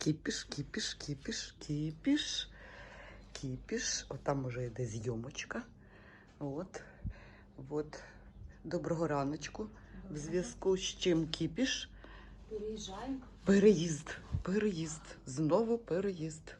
Кіпіш, кіпіш, кіпіш, кіпіш, кіпіш. От там уже йде зйомочка. От. От. Доброго раночку. В зв'язку з чим кіпіш? Переїжджаємо. Переїзд. Переїзд. Знову переїзд.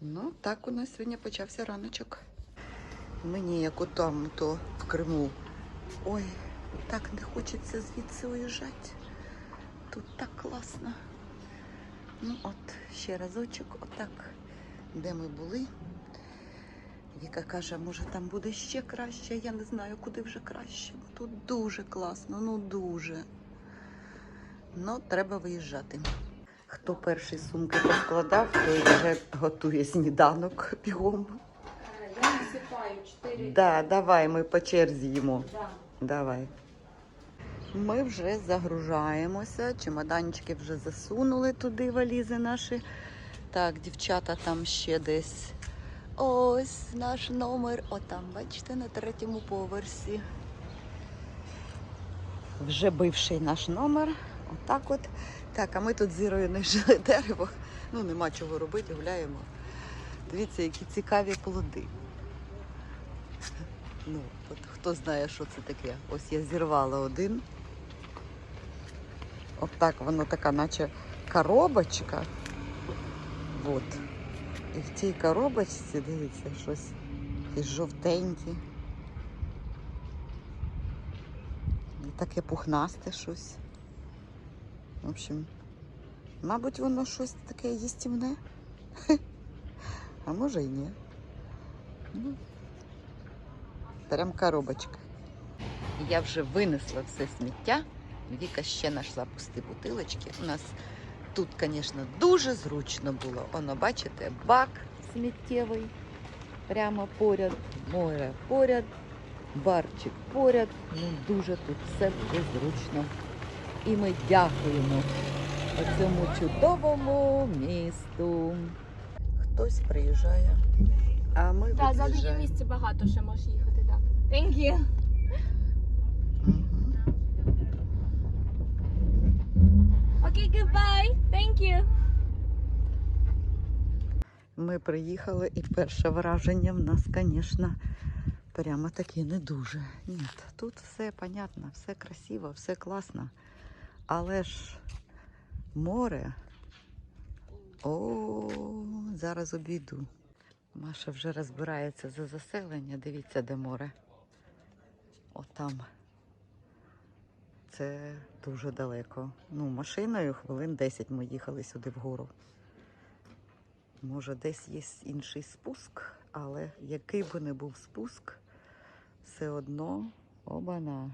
Ну, так у нас сьогодні почався раночок. Мені, як отам, то в Криму. Ой, так не хочеться звідси уїжджати. Тут так класно. Ну от, ще разочок, отак, де ми були. Віка каже, може там буде ще краще. Я не знаю, куди вже краще. Тут дуже класно, ну дуже. Ну, треба виїжджати. Хто перший сумки поскладав, той вже готує сніданок бігом. Е, Я насипаю 4. Да, давай, ми по черзі їмо. Да. Давай. Ми вже загружаємося. Чемоданчики вже засунули туди валізи наші. Так, дівчата там ще десь. Ось наш номер. Отам, бачите, на третьому поверсі. Вже бивший наш номер. Отак от. Так, а ми тут з Ірою знайшли дерево. Ну, нема чого робити, гуляємо. Дивіться, які цікаві плоди. Ну, от хто знає, що це таке. Ось я зірвала один. От так воно така, наче коробочка. От. І в цій коробочці, дивіться, щось якесь жовтеньке. І таке пухнасте щось. В общем, мабуть, воно щось таке їстівне. А може і ні. Ну, Прям коробочка. Я вже винесла все сміття. Віка ще знайшла пусті бутилочки. У нас тут, звісно, дуже зручно було. Воно, бачите, бак сміттєвий прямо поряд, море поряд, барчик поряд. Ну, дуже тут все дуже зручно. І ми дякуємо цьому чудовому місту. Хтось приїжджає, а ми Так, ззаду є від'їжджаємо. місце багато, ще можеш їхати, так. Thank you. Окей, goodbye. Thank you. Ми приїхали, і перше враження в нас, звісно, прямо таке не дуже. Ні, тут все понятно, все красиво, все класно. Але ж море. О, зараз обійду. Маша вже розбирається за заселення. Дивіться, де море. Отам. Це дуже далеко. Ну, машиною хвилин 10 ми їхали сюди вгору. Може, десь є інший спуск, але який би не був спуск, все одно обана.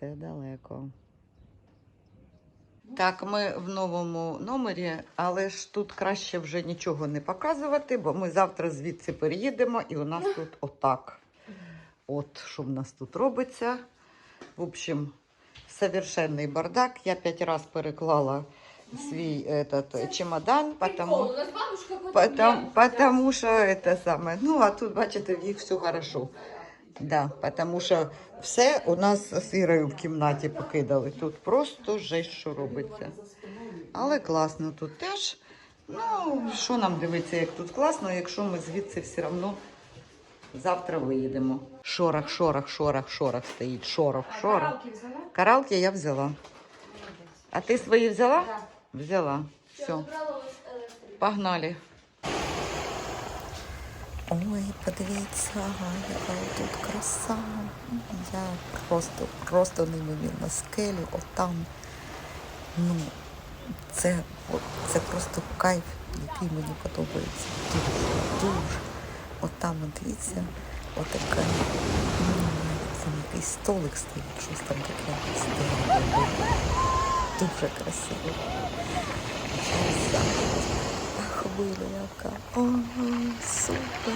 Це далеко. Так, ми в новому номері, але ж тут краще вже нічого не показувати, бо ми завтра звідси переїдемо і у нас тут отак. От що в нас тут робиться. В общем, совершенний бардак. Я п'ять разів переклала свій этот, чемодан, потому... Потому, потому что это самое. Ну, а тут, бачите, в їх все хорошо. Да, потому що все у нас з Ірою в кімнаті покидали. Тут просто жесть, що робиться. Але класно тут теж. Ну, що нам дивитися, як тут класно, якщо ми звідси все одно завтра виїдемо. Шорох, шорох, шорох, шорох стоїть. Шорох, шорох. Каралки взяла? Каралки я взяла. А ти свої взяла? Так. Взяла. Все. Погнали. Ой, подивіться, яка тут краса. Я просто, просто неймовірна скелі, отам. Ну, це, це просто кайф, який мені подобається. Дуже, дуже. Отам, от дивіться, отака. м, Там якийсь столик стоїть, щось там таке стоїть. Дуже красиво. В хвиля яка. О, супер.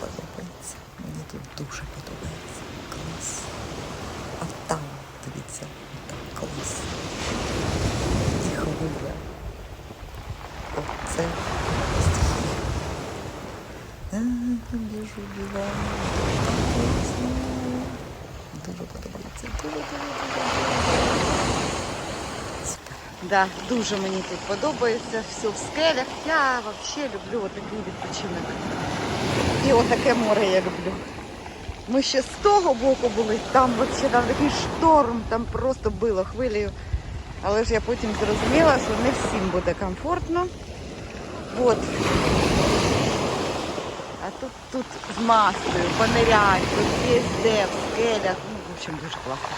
Подобається. Мені тут дуже подобається. Клас. А там, дивіться, там клас. І хвиля. Оце стихія. А, Біжу, бігаю. Дуже подобається. Дуже, дуже. Да, дуже мені тут подобається. Все в скелях. Я взагалі люблю отакий відпочинок. І отаке море я люблю. Ми ще з того боку були, там взагалі там такий шторм, там просто било хвилею. Але ж я потім зрозуміла, що не всім буде комфортно. От. А тут, тут з маскою, понирять, тут є де, в скелях. Ну, в общем, дуже класно.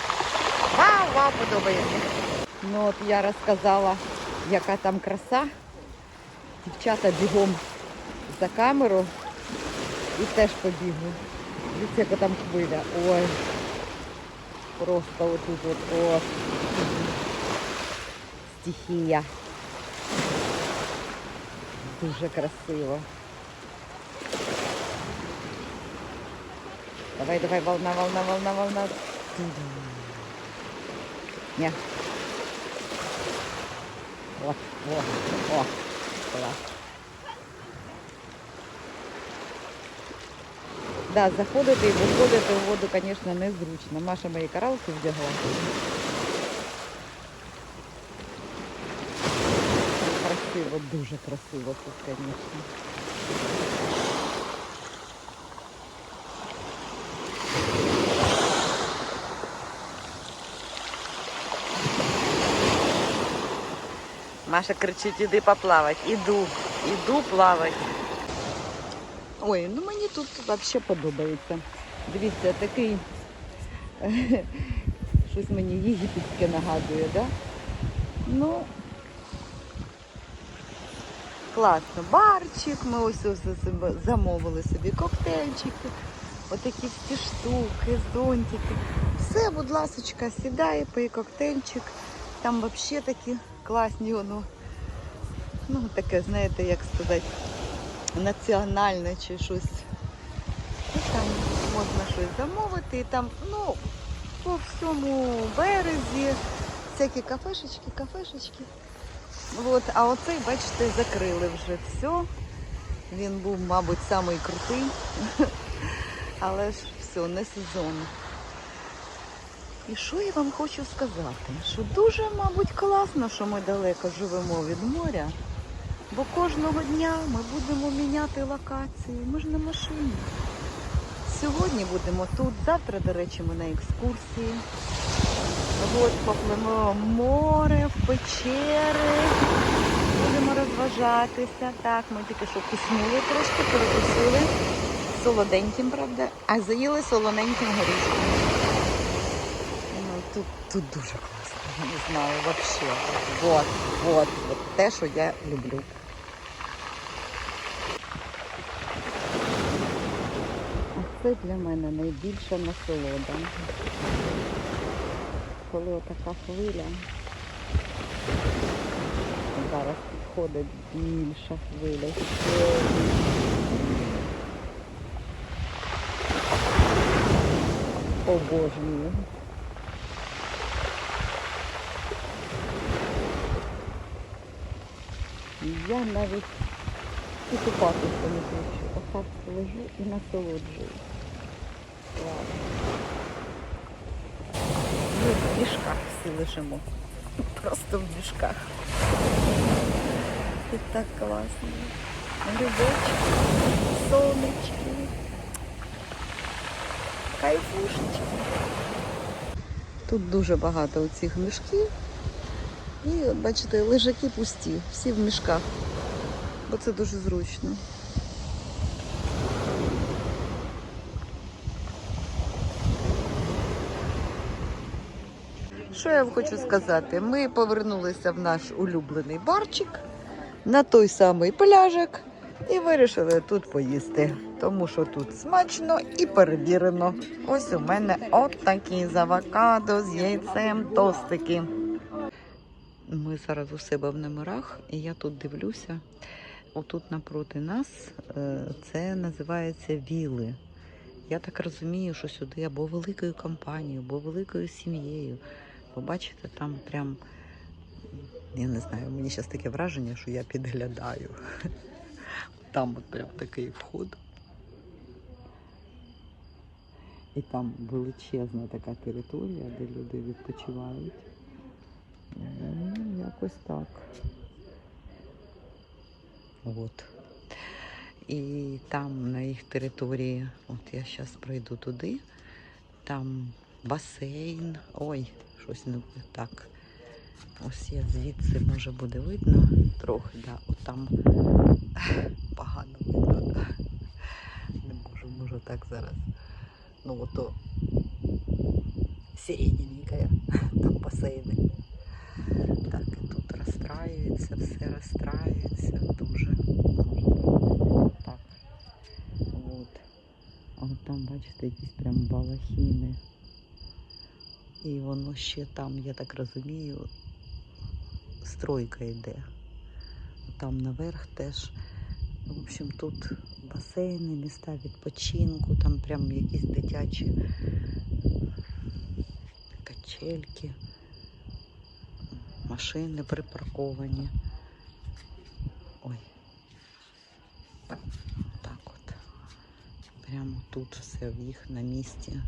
Вау, вау, подобається. Ну от я розказала, яка там краса. Дівчата бігом за камеру і теж побігли. Дивіться, яка там хвиля. Ой. Просто отут от о. Стихія. Дуже красиво. Давай, давай, волна, волна, волна, волна. Ні. О, о, о, клас. Да, заходити і виходити у воду, звісно, незручно. Маша мої каралки вдягла. Красиво, дуже красиво тут, звісно. Маша кричить, іди поплавати. Іду, іду плавати. Ой, ну мені тут взагалі подобається. Дивіться, такий щось мені єгипетське нагадує, да? Ну класно. Барчик, ми ось ось замовили собі коктейльчики, отакі всі штуки, зонтики. Все, будь ласочка, сідай, пий коктейльчик. Там взагалі такі класні воно. Ну, таке, знаєте, як сказати, національне чи щось. І там можна щось замовити. І там, ну, по всьому березі всякі кафешечки, кафешечки. От, а оцей, бачите, закрили вже все. Він був, мабуть, самий крутий. Але ж все, не сезон. І що я вам хочу сказати? Що дуже, мабуть, класно, що ми далеко живемо від моря. Бо кожного дня ми будемо міняти локації. Ми ж на машині. Сьогодні будемо тут, завтра, до речі, ми на екскурсії. От попливемо море, в печери. Будемо розважатися. Так, ми тільки що куснули трошки, перекусили. Солоденьким, правда, а заїли солоненьким горішком. Тут, тут дуже класно, я не знаю, взагалі. Вот, вот, вот те, що я люблю. А це для мене найбільша насолода. Коли отака хвиля. Зараз підходить більша хвиля. Обожнюю. Я навіть і купатися не хочу. Отак лежу і насолоджуюсь. Ми в мішках всі лежимо. Просто в мішках. І так класно. Грибочки, сонечки. Кайфушечки. Тут дуже багато цих мішків. І от бачите, лежаки пусті, всі в мішках. Бо це дуже зручно. Що я вам хочу сказати? Ми повернулися в наш улюблений барчик на той самий пляжик і вирішили тут поїсти. Тому що тут смачно і перевірено. Ось у мене от такі з авокадо з яйцем тостики. Ми зараз у себе в номерах, і я тут дивлюся. Отут напроти нас е, це називається віли. Я так розумію, що сюди або великою компанією, або великою сім'єю. Побачите, там прям, я не знаю, мені зараз таке враження, що я підглядаю. Там от прям такий вход. І там величезна така територія, де люди відпочивають. Якось так. От. І там на їх території, от я зараз пройду туди, там басейн. Ой, щось не буде так. Ось я звідси може буде видно трохи, да. От там погано видно, да. Не можу, можу так зараз. Ну ото сиреневенькая, там басейни. Розстраюється, все розстраюється дуже. Так. От. А там, бачите, якісь прям балахіни. І воно ще там, я так розумію, стройка йде. Там наверх теж. В общем, тут басейни, міста відпочинку, там прям якісь дитячі качельки, машини припарковані. Ой. Так от. Прямо тут все в їх на місці.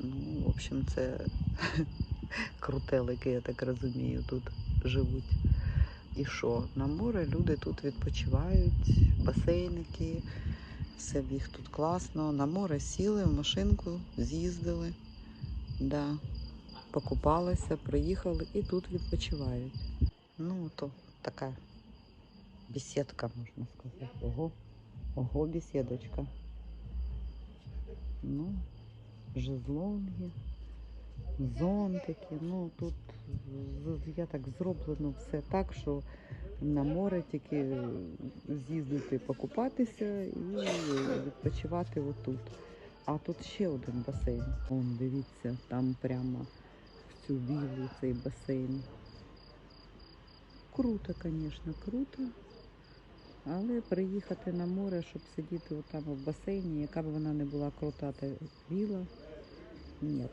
Ну, в общем, це крутелики, я так розумію, тут живуть. І що? На море люди тут відпочивають, басейники, все в їх тут класно. На море сіли, в машинку з'їздили, да, покупалися, приїхали і тут відпочивають. Ну, то така бесідка, можна сказати. Ого, ого, бесідочка. Ну, жезлонги, зонтики. Ну тут я так зроблено все так, що на море тільки з'їздити покупатися і відпочивати отут. А тут ще один басейн. Вон, дивіться, там прямо цю віллу цей басейн. Круто, звісно, круто. Але приїхати на море, щоб сидіти отам в басейні, яка б вона не була крута та віла, ні.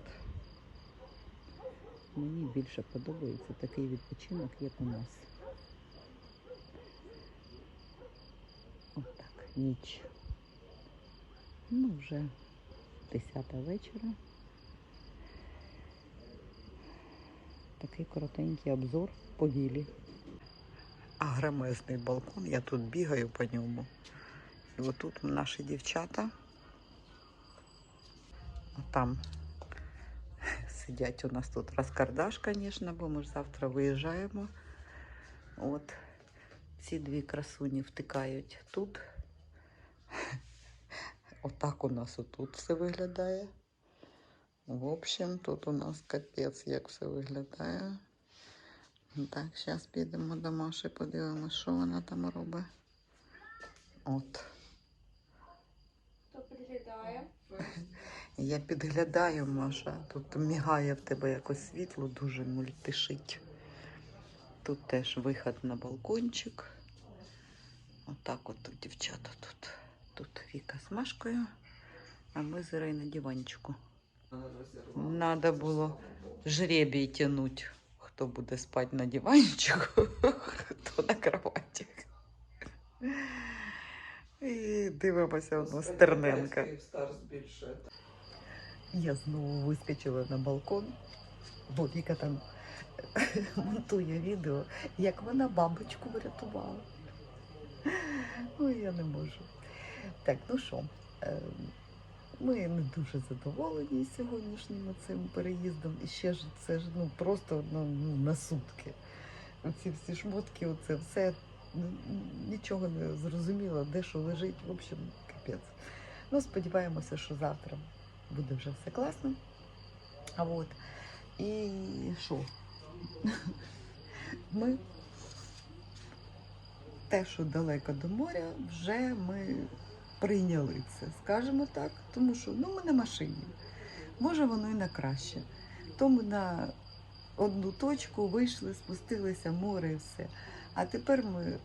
Мені більше подобається такий відпочинок, як у нас. Отак, ніч. Ну, вже 10 вечора. Такий коротенький обзор по вілі. Агромезний балкон, я тут бігаю по ньому. І отут наші дівчата. А там сидять у нас тут розкардаш, звісно, бо ми ж завтра виїжджаємо. От ці дві красуні втикають тут. Отак у нас отут все виглядає. В общем, тут у нас капець, як все виглядає. Так, зараз підемо до Маші, подивимося, що вона там робить. От. Хто підглядає? Я підглядаю, Маша. Тут мігає в тебе якось світло, дуже мультишить. Тут теж вихід на балкончик. Отак от тут дівчата тут. Тут Віка з Машкою, а ми з Ірою на диванчику. Надо було жребій тянуть, хто буде спати на диванчику, хто на кроваті. І дивимося одну Стерненка. Я знову вискочила на балкон, бо Віка там монтує відео, як вона бабочку врятувала. Ой, я не можу. Так, ну що, е, ми не дуже задоволені сьогоднішнім цим переїздом. І ще ж це ж ну, просто ну, ну, на сутки. Оці всі шмотки, оце все нічого не зрозуміло, де що лежить. В общем, капець. Ну, сподіваємося, що завтра буде вже все класно. А от. І що? Ми те, що далеко до моря, вже ми прийняли це, скажімо так, тому що ну, ми на машині. Може, воно і на краще. То ми на одну точку вийшли, спустилися, море і все. А тепер ми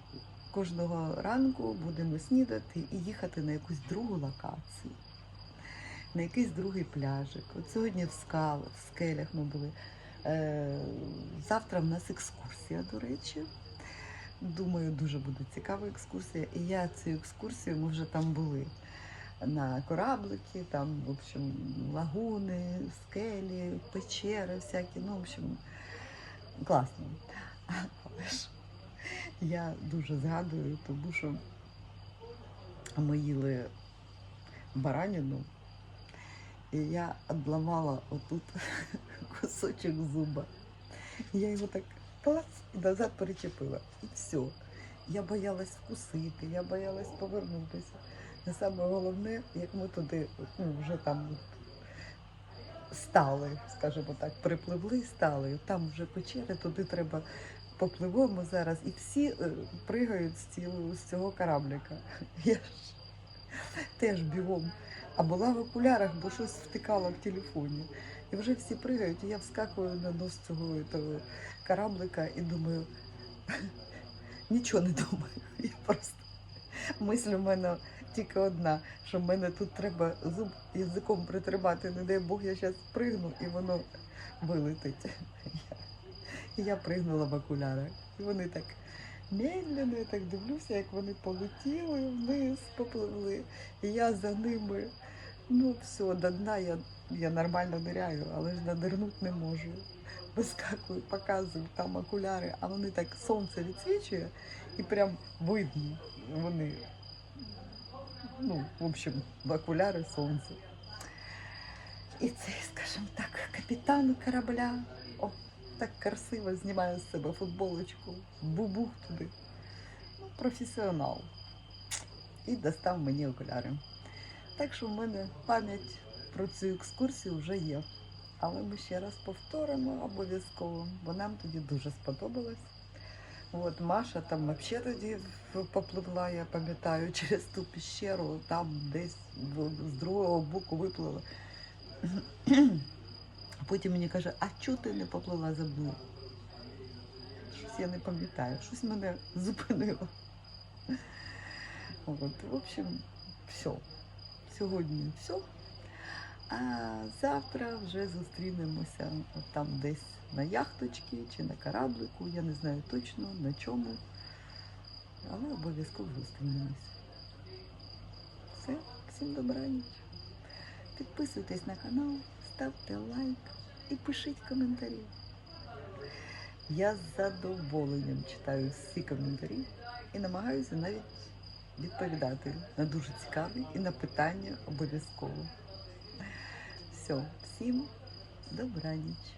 кожного ранку будемо снідати і їхати на якусь другу локацію, на якийсь другий пляжик. От сьогодні в скалах, в скелях ми були. Е, завтра в нас екскурсія, до речі. Думаю, дуже буде цікава екскурсія. І я цю екскурсію, ми вже там були. На кораблики, там, в общем, лагуни, скелі, печери всякі. Ну, в общем, класно. Але ж я дуже згадую, тому що ми їли баранину, і я обламала отут кусочок зуба. Я його так клац і назад перечепила. І все. Я боялась вкусити, я боялась повернутися. Не саме головне, як ми туди ну, вже там стали, скажімо так, припливли, стали. Там вже печери, туди треба попливемо зараз. І всі е, пригають з, цього, з цього кораблика. Я ж теж бігом. А була в окулярах, бо щось втикала в телефоні. І вже всі пригають, і я вскакую на нос цього того кораблика і думаю, нічого не думаю. Я просто мисль у мене тільки одна, що в мене тут треба зуб язиком притримати. Не дай Бог, я зараз пригну і воно вилетить. І я пригнула в окулярах. І вони так медленно, я так дивлюся, як вони полетіли вниз, попливли. І я за ними. Ну, все, до дна я, я нормально ниряю, але ж надирнути не можу. Вискакую, показую там окуляри, а вони так сонце відсвічує і прям видно. Вони, ну, в общем, в окуляри сонце. І цей, скажімо так, капітан корабля. О, так красиво знімає з себе футболочку, бубух туди. Ну, професіонал. І достав мені окуляри. Так що в мене пам'ять про цю екскурсію вже є. Але ми ще раз повторимо обов'язково, бо нам тоді дуже сподобалось. От Маша там взагалі тоді попливла, я пам'ятаю, через ту піщеру, там десь з другого боку виплила. Потім мені каже, а чого ти не поплила за? Щось я не пам'ятаю, щось мене зупинило. От, в общем, все. Сьогодні все. А завтра вже зустрінемося там десь на яхточці чи на кораблику. Я не знаю точно на чому. Але обов'язково зустрінемося. Все, всім добраніч. Підписуйтесь на канал, ставте лайк і пишіть коментарі. Я з задоволенням читаю всі коментарі і намагаюся навіть відповідати на дуже цікаві і на питання обов'язково. Все, всім добраніч.